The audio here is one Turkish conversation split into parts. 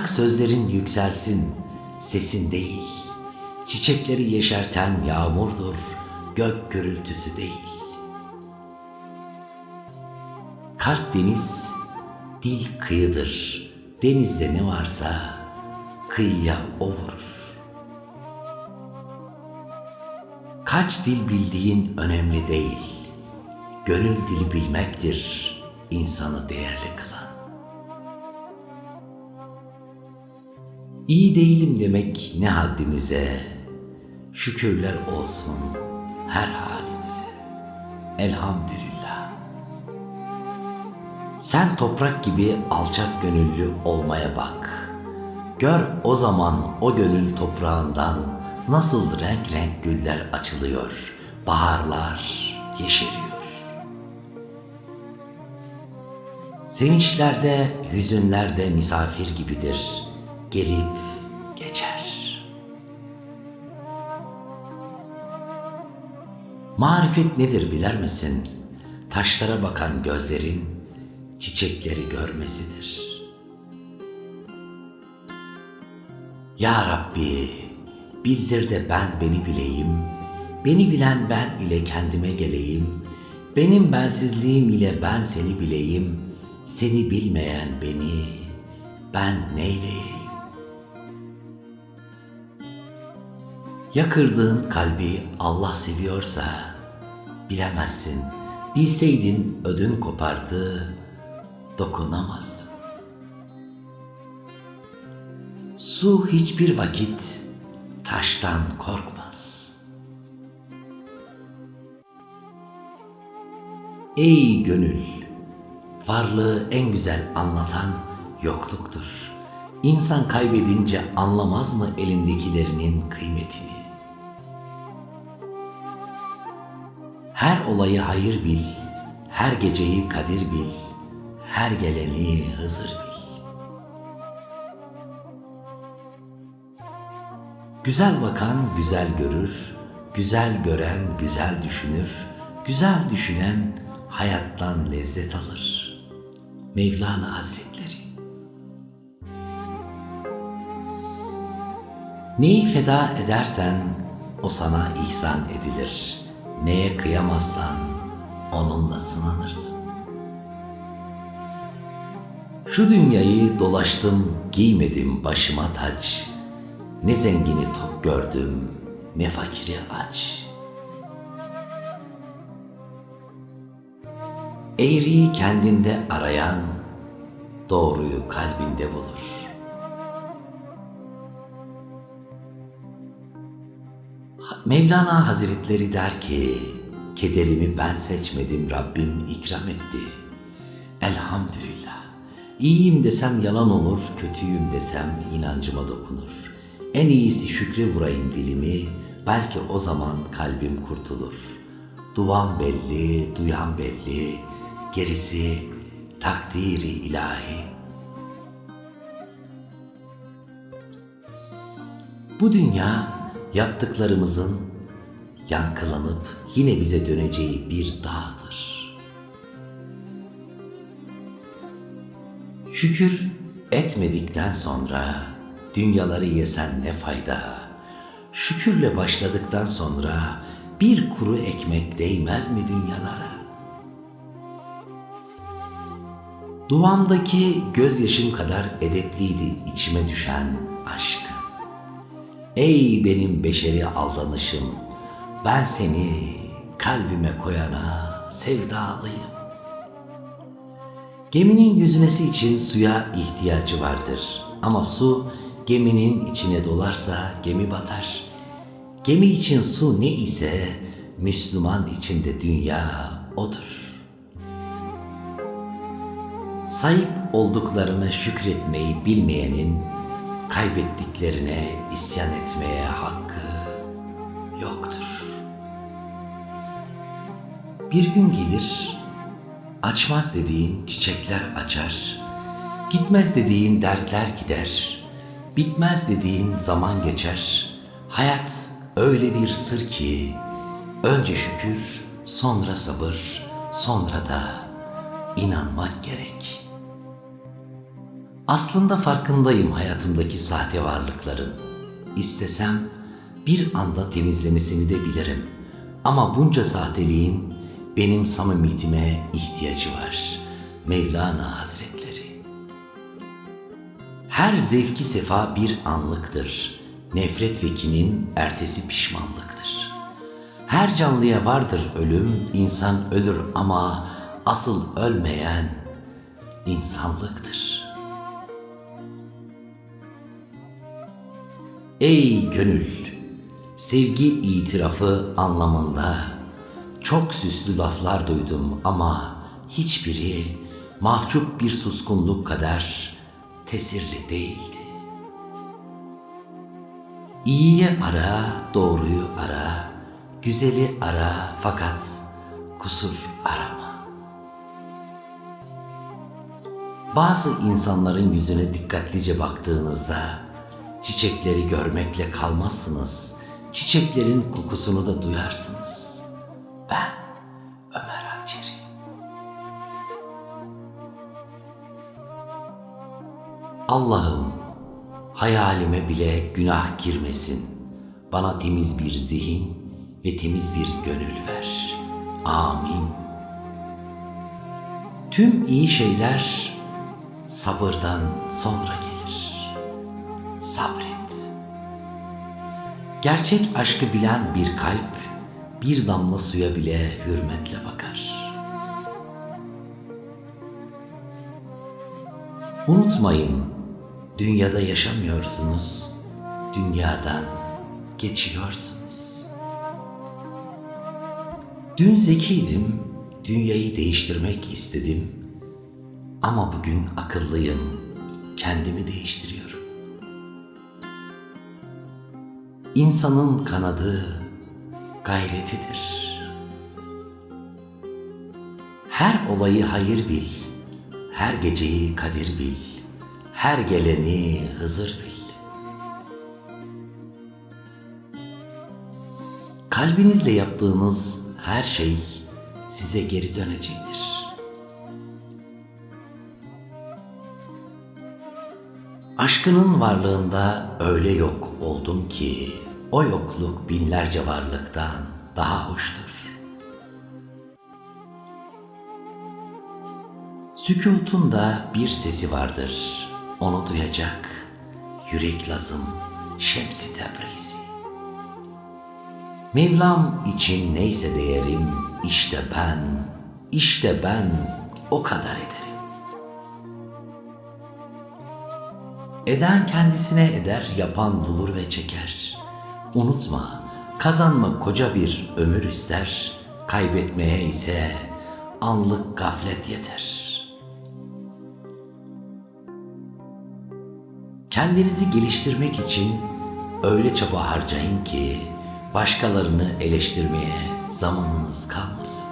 Bırak sözlerin yükselsin, sesin değil. Çiçekleri yeşerten yağmurdur, gök gürültüsü değil. Kalp deniz, dil kıyıdır. Denizde ne varsa kıyıya o vurur. Kaç dil bildiğin önemli değil. Gönül dili bilmektir insanı değerli kılan. İyi değilim demek ne haddimize, şükürler olsun her halimize. Elhamdülillah. Sen toprak gibi alçak gönüllü olmaya bak. Gör o zaman o gönül toprağından nasıl renk renk güller açılıyor, baharlar yeşeriyor. Sevinçlerde, hüzünlerde misafir gibidir, gelip geçer. Marifet nedir biler misin? Taşlara bakan gözlerin çiçekleri görmesidir. Ya Rabbi, bildir de ben beni bileyim, beni bilen ben ile kendime geleyim, benim bensizliğim ile ben seni bileyim, seni bilmeyen beni ben neyleyeyim? Ya kırdığın kalbi Allah seviyorsa bilemezsin. Bilseydin ödün kopardı, dokunamazdın. Su hiçbir vakit taştan korkmaz. Ey gönül, varlığı en güzel anlatan yokluktur. İnsan kaybedince anlamaz mı elindekilerinin kıymetini? Her olayı hayır bil, her geceyi kadir bil, her geleni Hızır bil. Güzel bakan güzel görür, güzel gören güzel düşünür, güzel düşünen hayattan lezzet alır. Mevlana Hazretleri Neyi feda edersen o sana ihsan edilir. Neye kıyamazsan onunla sınanırsın. Şu dünyayı dolaştım, giymedim başıma taç. Ne zengini tok gördüm, ne fakiri aç. Eğriyi kendinde arayan, doğruyu kalbinde bulur. Mevlana Hazretleri der ki, kederimi ben seçmedim Rabbim ikram etti. Elhamdülillah. İyiyim desem yalan olur, kötüyüm desem inancıma dokunur. En iyisi şükre vurayım dilimi, belki o zaman kalbim kurtulur. Duvan belli, duyan belli, gerisi takdiri ilahi. Bu dünya yaptıklarımızın yankılanıp yine bize döneceği bir dağdır. Şükür etmedikten sonra dünyaları yesen ne fayda? Şükürle başladıktan sonra bir kuru ekmek değmez mi dünyalara? Duvamdaki gözyaşım kadar edepliydi içime düşen aşk. Ey benim beşeri aldanışım, ben seni kalbime koyana sevdalıyım. Geminin yüzmesi için suya ihtiyacı vardır. Ama su geminin içine dolarsa gemi batar. Gemi için su ne ise Müslüman için de dünya odur. Sahip olduklarına şükretmeyi bilmeyenin kaybettiklerine isyan etmeye hakkı yoktur. Bir gün gelir, açmaz dediğin çiçekler açar, gitmez dediğin dertler gider, bitmez dediğin zaman geçer. Hayat öyle bir sır ki, önce şükür, sonra sabır, sonra da inanmak gerek.'' Aslında farkındayım hayatımdaki sahte varlıkların. İstesem bir anda temizlemesini de bilirim. Ama bunca sahteliğin benim samimiyetime ihtiyacı var. Mevlana Hazretleri. Her zevki sefa bir anlıktır. Nefret ve kinin ertesi pişmanlıktır. Her canlıya vardır ölüm, insan ölür ama asıl ölmeyen insanlıktır. Ey gönül, sevgi itirafı anlamında çok süslü laflar duydum ama hiçbiri mahcup bir suskunluk kadar tesirli değildi. İyiye ara, doğruyu ara, güzeli ara fakat kusur arama. Bazı insanların yüzüne dikkatlice baktığınızda çiçekleri görmekle kalmazsınız. Çiçeklerin kokusunu da duyarsınız. Ben Ömer Hançeri. Allah'ım hayalime bile günah girmesin. Bana temiz bir zihin ve temiz bir gönül ver. Amin. Tüm iyi şeyler sabırdan sonra gelir. Gerçek aşkı bilen bir kalp bir damla suya bile hürmetle bakar. Unutmayın, dünyada yaşamıyorsunuz, dünyadan geçiyorsunuz. Dün zekiydim, dünyayı değiştirmek istedim. Ama bugün akıllıyım, kendimi değiştiriyorum. İnsanın kanadı gayretidir. Her olayı hayır bil, her geceyi kadir bil, her geleni Hızır bil. Kalbinizle yaptığınız her şey size geri dönecektir. Aşkının varlığında öyle yok oldum ki o yokluk binlerce varlıktan daha hoştur. Sükutun da bir sesi vardır. Onu duyacak yürek lazım Şemsi Tebrizi. Mevlam için neyse değerim işte ben, işte ben o kadar ederim. Eden kendisine eder, yapan bulur ve çeker. Unutma, kazanmak koca bir ömür ister, kaybetmeye ise anlık gaflet yeter. Kendinizi geliştirmek için öyle çaba harcayın ki başkalarını eleştirmeye zamanınız kalmasın.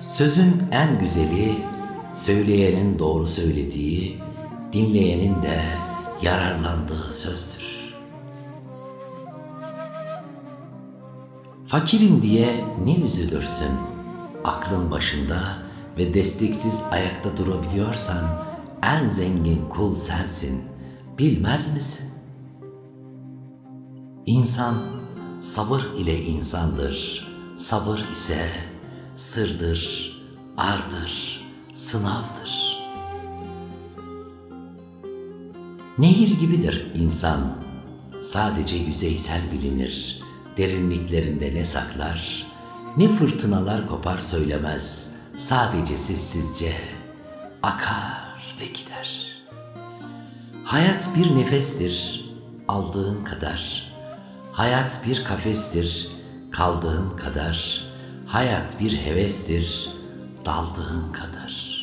Sözün en güzeli söyleyenin doğru söylediği, dinleyenin de yararlandığı sözdür. Fakirim diye ne üzülürsün? Aklın başında ve desteksiz ayakta durabiliyorsan en zengin kul sensin. Bilmez misin? İnsan sabır ile insandır. Sabır ise sırdır, ardır, sınavdır. Nehir gibidir insan. Sadece yüzeysel bilinir. Derinliklerinde ne saklar, ne fırtınalar kopar söylemez. Sadece sessizce akar ve gider. Hayat bir nefestir, aldığın kadar. Hayat bir kafestir, kaldığın kadar. Hayat bir hevestir, daldığın kadar.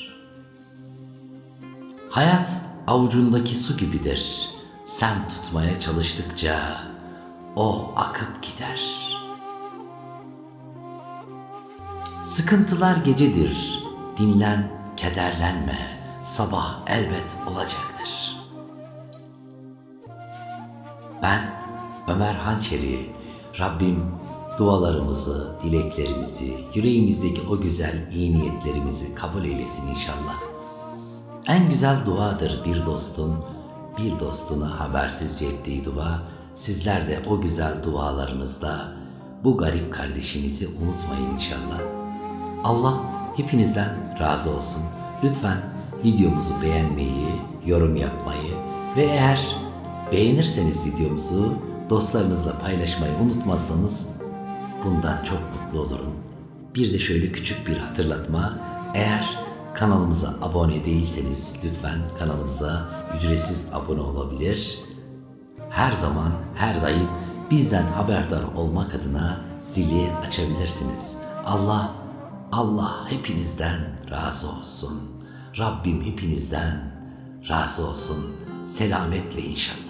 Hayat avucundaki su gibidir. Sen tutmaya çalıştıkça o akıp gider. Sıkıntılar gecedir. Dinlen, kederlenme. Sabah elbet olacaktır. Ben Ömer Hançeri, Rabbim dualarımızı, dileklerimizi, yüreğimizdeki o güzel iyi niyetlerimizi kabul eylesin inşallah. En güzel duadır bir dostun, bir dostuna habersizce ettiği dua. Sizler de o güzel dualarınızda bu garip kardeşinizi unutmayın inşallah. Allah hepinizden razı olsun. Lütfen videomuzu beğenmeyi, yorum yapmayı ve eğer beğenirseniz videomuzu dostlarınızla paylaşmayı unutmazsanız bundan çok mutlu olurum. Bir de şöyle küçük bir hatırlatma. Eğer kanalımıza abone değilseniz lütfen kanalımıza ücretsiz abone olabilir. Her zaman, her daim bizden haberdar olmak adına zili açabilirsiniz. Allah, Allah hepinizden razı olsun. Rabbim hepinizden razı olsun. Selametle inşallah.